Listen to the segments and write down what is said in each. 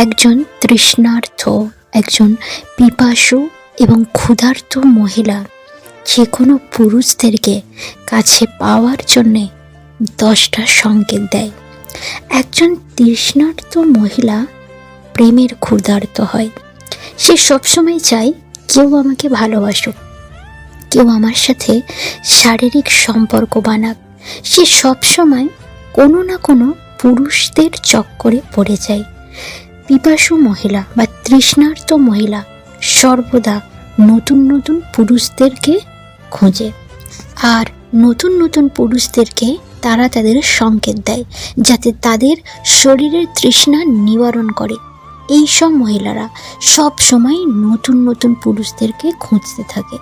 একজন তৃষ্ণার্থ, একজন পিপাসু এবং ক্ষুধার্ত মহিলা। যে কোনো পুরুষদেরকে কাছে পাওয়ার জন্যে দশটা সংকেত দেয়। একজন তৃষ্ণার্ত মহিলা প্রেমের ক্ষুধার্ত হয়। সে সবসময় চায়, কেউ আমাকে ভালোবাসুক। কেউ আমার সাথে শারীরিক সম্পর্ক বানাক। সে সবসময় কোনো না কোনো পুরুষদের চক্করে পড়ে যায়। পিপাসু মহিলা বা তৃষ্ণার্ত মহিলা সর্বদা নতুন নতুন পুরুষদেরকে খোঁজে। আর নতুন নতুন পুরুষদেরকে তারা তাদের সংকেত দেয়, যাতে তাদের শরীরের তৃষ্ণা নিবারণ করে। এই সব মহিলারা সব সময় নতুন নতুন পুরুষদেরকে খুঁজতে থাকে।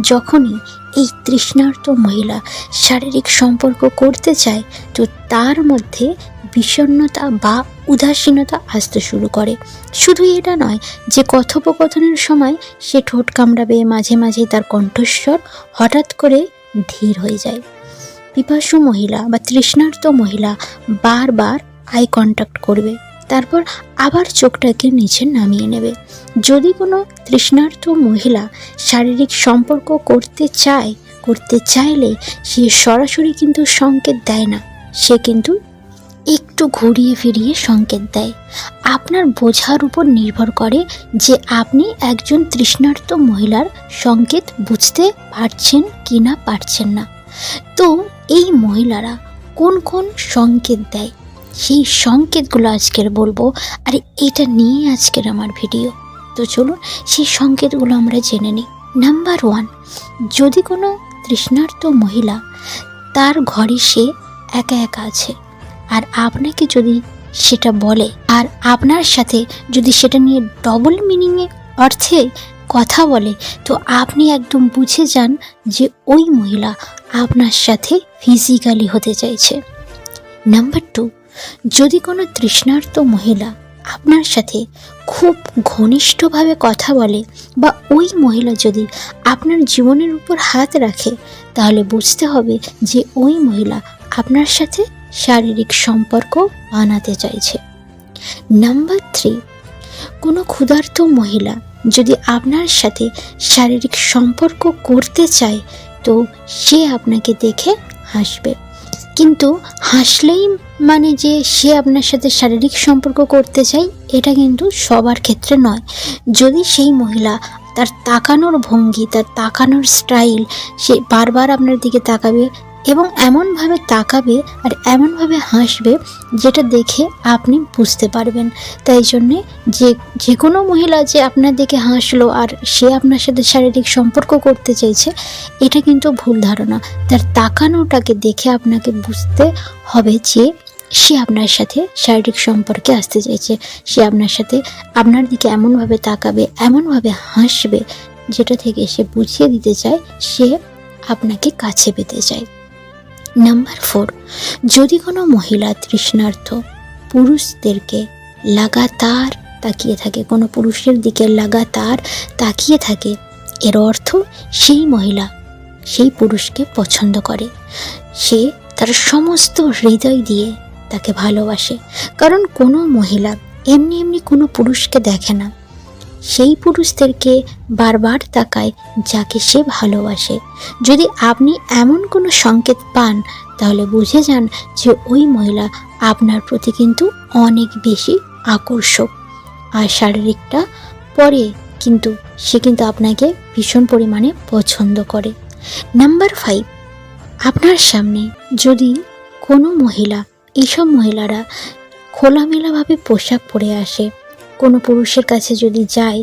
যখনই এই তৃষ্ণার্ত মহিলা শারীরিক সম্পর্ক করতে চায়, তো তার মধ্যে বিষণ্ণতা বা উদাসীনতা আসতে শুরু করে। শুধু এটা নয়, যে কথোপকথনের সময় সে ঠোঁট কামড়াবে, মাঝে মাঝে তার কণ্ঠস্বর হঠাৎ করে ধীর হয়ে যায়। পিপাসু মহিলা বা তৃষ্ণার্ত মহিলা বারবার আই কন্ট্যাক্ট করবে। তারপর আবার চোখটাকে নিচে নামিয়ে নেবে। যদি কোনো তৃষ্ণার্ত মহিলা শারীরিক সম্পর্ক করতে চায়, করতে চাইলে সে সরাসরি কিন্তু সংকেত দেয় না। সে কিন্তু একটু ঘুরিয়ে ফিরিয়ে সংকেত দেয়। আপনার বোঝার উপর নির্ভর করে যে আপনি একজন তৃষ্ণার্ত মহিলার সংকেত বুঝতে পারছেন কি না পারছেন না। তো এই মহিলারা কোন কোন সংকেত দেয়? সেই সংকেতগুলো আজকের বলব। আর এটা নিয়ে আজকের আমার ভিডিও। তো চলুন, সেই সংকেতগুলো আমরা জেনে নিই। নাম্বার ওয়ান, যদি কোনো তৃষ্ণার্ত মহিলা তার ঘরে সে একা একা আছে, আর আপনাকে যদি সেটা বলে, আর আপনার সাথে যদি সেটা নিয়ে ডবল মিনিংয়ে অর্থে কথা বলে, তো আপনি একদম বুঝে যান যে ওই মহিলা আপনার সাথে ফিজিক্যালি হতে চাইছে। নাম্বার টু যদি কোনো তৃষ্ণার্ত মহিলা আপনার সাথে খুব ঘনিষ্ঠভাবে কথা বলে বা ওই মহিলা যদি আপনার জীবনের উপর হাত রাখে, তাহলে বুঝতে হবে যে ওই মহিলা আপনার সাথে শারীরিক সম্পর্ক বানাতে চাইছে। নাম্বার থ্রি কোনো ক্ষুধার্ত মহিলা যদি আপনার সাথে শারীরিক সম্পর্ক করতে চায়, তো সে আপনাকে দেখে হাসবে। কিন্তু হাসলেই মানে যে সে আপনার সাথে শারীরিক সম্পর্ক করতে চায়, এটা কিন্তু সবার ক্ষেত্রে নয়। যদি সেই মহিলা তার তাকানোর ভঙ্গি, তার তাকানোর স্টাইল সে বারবার আপনার দিকে তাকাবে এবং এমনভাবে তাকাবে আর এমনভাবে হাসবে যেটা দেখে আপনি বুঝতে পারবেন। তাই জন্যে যে যে কোনো মহিলা যে আপনার দিকে হাসলো আর সে আপনার সাথে শারীরিক সম্পর্ক করতে চাইছে, এটা কিন্তু ভুল ধারণা। তার তাকানোটাকে দেখে আপনাকে বুঝতে হবে যে সে আপনার সাথে শারীরিক সম্পর্কে আসতে চাইছে। সে আপনার সাথে আপনার দিকে এমনভাবে তাকাবে, এমনভাবে হাসবে যেটা থেকে সে বুঝিয়ে দিতে চায়, সে আপনাকে কাছে পেতে চায়। নাম্বার ফোর যদি কোনো মহিলা তৃষ্ণার্থ পুরুষদেরকে লাগাতার তাকিয়ে থাকে, কোনো পুরুষের দিকে লাগাতার তাকিয়ে থাকে, এর অর্থ সেই মহিলা সেই পুরুষকে পছন্দ করে। সে তার সমস্ত হৃদয় দিয়ে তাকে ভালোবাসে। কারণ কোনো মহিলা এমনি এমনি কোনো পুরুষকে দেখে না। সেই পুরুষদেরকে বারবার তাকায় যাকে সে ভালোবাসে। যদি আপনি এমন কোনো সংকেত পান, তাহলে বুঝে যান যে ওই মহিলা আপনার প্রতি কিন্তু অনেক বেশি আকর্ষক। আর শারীরিকটা পরে কিন্তু সে কিন্তু আপনাকে ভীষণ পরিমাণে পছন্দ করে। নাম্বার ফাইভ, আপনার সামনে যদি কোনো মহিলা, এইসব মহিলারা খোলামেলাভাবে পোশাক পরে আসে কোনো পুরুষের কাছে যদি যায়,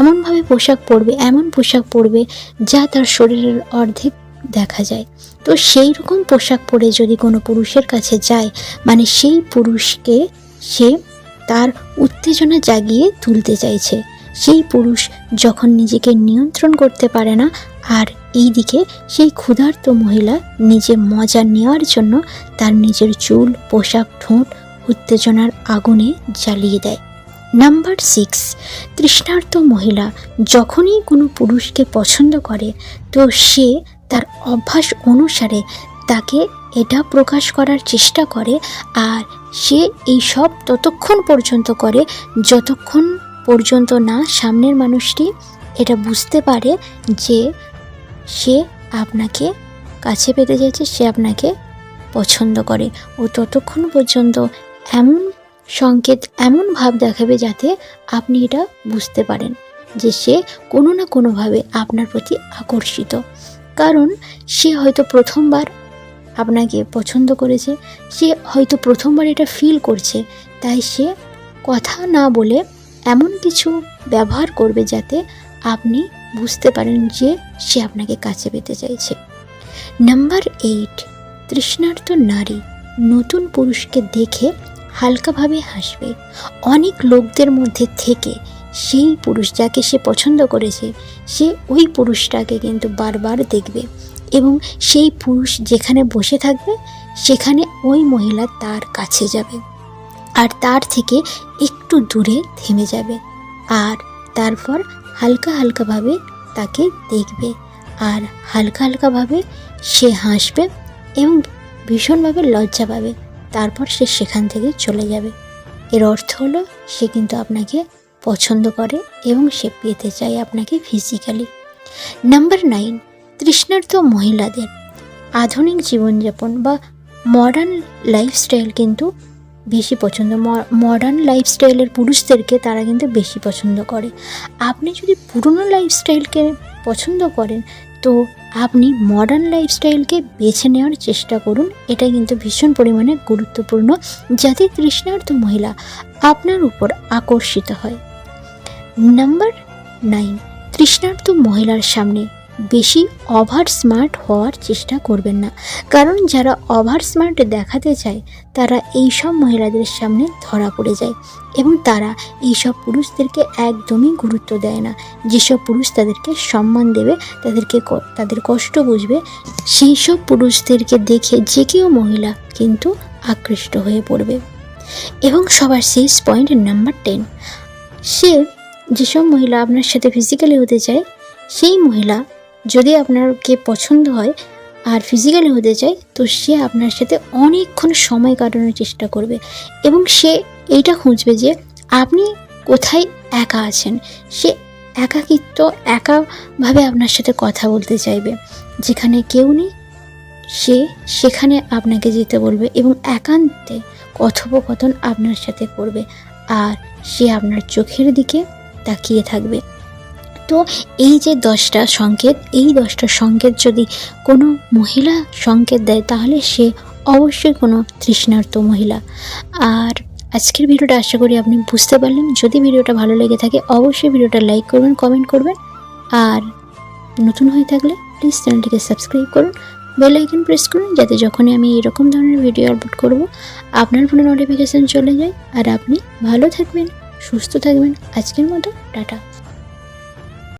এমনভাবে পোশাক পরবে, এমন পোশাক পরবে যা তার শরীরের অর্ধেক দেখা যায়। তো সেই রকম পোশাক পরে যদি কোনো পুরুষের কাছে যায় মানে সেই পুরুষকে সে তার উত্তেজনা জাগিয়ে তুলতে চাইছে। সেই পুরুষ যখন নিজেকে নিয়ন্ত্রণ করতে পারে না, আর এই দিকে সেই ক্ষুধার্ত মহিলা নিজে মজা নেওয়ার জন্য তার নিজের চুল, পোশাক, ঠোঁট উত্তেজনার আগুনে জ্বালিয়ে দেয়। নাম্বার সিক্স তৃষ্ণার্ত মহিলা যখনই কোনো পুরুষকে পছন্দ করে, তো সে তার অভ্যাস অনুসারে তাকে এটা প্রকাশ করার চেষ্টা করে আর সে এই সব ততক্ষণ পর্যন্ত করে যতক্ষণ পর্যন্ত না সামনের মানুষটি এটা বুঝতে পারে যে সে আপনাকে কাছে পেতে চাইছে, সে আপনাকে পছন্দ করে। ও ততক্ষণ পর্যন্ত এমন সংকেত এমন ভাব দেখাবে যাতে আপনি এটা বুঝতে পারেন যে সে কোনো না কোনোভাবে আপনার প্রতি আকর্ষিত। কারণ সে হয়তো প্রথমবার আপনাকে পছন্দ করেছে, সে হয়তো প্রথমবার এটা ফিল করছে, তাই সে কথা না বলে এমন কিছু ব্যবহার করবে যাতে আপনি বুঝতে পারেন যে সে আপনাকে কাছে পেতে চাইছে। নাম্বার এইট তৃষ্ণার্ত নারী নতুন পুরুষকে দেখে হালকাভাবে হাসবে। অনেক লোকদের মধ্যে থেকে সেই পুরুষ যাকে সে পছন্দ করেছে, সে ওই পুরুষটাকে কিন্তু বারবার দেখবে এবং সেই পুরুষ যেখানে বসে থাকবে, সেখানে ওই মহিলা তার কাছে যাবে আর তার থেকে একটু দূরে থেমে যাবে আর তারপর হালকা হালকাভাবে তাকে দেখবে আর হালকা হালকাভাবে সে হাসবে এবং ভীষণভাবে লজ্জা পাবে। তারপর সে সেখান থেকে চলে যাবে। এর অর্থ হলো, সে কিন্তু আপনাকে পছন্দ করে এবং সে পেতে চায় আপনাকে ফিজিক্যালি নাম্বার নাইন তৃষ্ণার্ত মহিলাদের। আধুনিক জীবনযাপন বা মডার্ন লাইফস্টাইল কিন্তু বেশি পছন্দ। মডার্ন লাইফস্টাইলের পুরুষদেরকে তারা কিন্তু বেশি পছন্দ করে। আপনি যদি পুরনো লাইফস্টাইলকে পছন্দ করেন তো আপনি মডার্ন লাইফস্টাইলকে বেছে নেওয়ার চেষ্টা করুন। এটা কিন্তু ভীষণ পরিমাণে গুরুত্বপূর্ণ। যাতে তৃষ্ণার্থ মহিলা আপনার উপর আকর্ষিত হয়। নাম্বার নাইন তৃষ্ণার্থ মহিলার সামনে বেশি ওভার স্মার্ট হওয়ার চেষ্টা করবেন না। কারণ যারা ওভার স্মার্ট দেখাতে চায়, তারা এই সব মহিলাদের সামনে ধরা পড়ে যায় এবং তারা এই সব পুরুষদেরকে একদমই গুরুত্ব দেয় না। যেসব পুরুষ তাদেরকে সম্মান দেবে, তাদেরকে তাদের কষ্ট বুঝবে সেই সব পুরুষদেরকে দেখে যে কেউ মহিলা কিন্তু আকৃষ্ট হয়ে পড়বে। এবং সবার শেষ পয়েন্ট নাম্বার টেন সে যেসব মহিলা আপনার সাথে ফিজিক্যালি হতে চায়, সেই মহিলা যদি আপনাকে পছন্দ হয় আর ফিজিক্যালি হতে চায়, তো সে আপনার সাথে অনেকক্ষণ সময় কাটানোর চেষ্টা করবে। এবং সে এইটা খুঁজবে যে আপনি কোথায় একা আছেন। সে একাকিত্ব, একাভাবে আপনার সাথে কথা বলতে চাইবে। যেখানে কেউ নেই, সে সেখানে আপনাকে যেতে বলবে এবং একান্তে কথোপকথন আপনার সাথে করবে। আর সে আপনার চোখের দিকে তাকিয়ে থাকবে। তো এই যে দশটা সংকেত, এই দশটা সংকেত যদি কোনো মহিলা সংকেত দেয়, তাহলে সে অবশ্যই কোনো তৃষ্ণার্ত মহিলা। আর আজকের ভিডিওটা আশা করি আপনি বুঝতে পারলেন। যদি ভিডিওটা ভালো লেগে থাকে, অবশ্যই ভিডিওটা লাইক করবেন, কমেন্ট করবেন। আর নতুন হয়ে থাকলে প্লিজ চ্যানেলটিকে সাবস্ক্রাইব করুন, বেল আইকন প্রেস করুন, যাতে যখনই আমি এরকম ধরনের ভিডিও আপলোড করব, আপনার ফোনে নোটিফিকেশান চলে যায়। আর আপনি ভালো থাকবেন, সুস্থ থাকবেন। আজকের মতো, টাটা।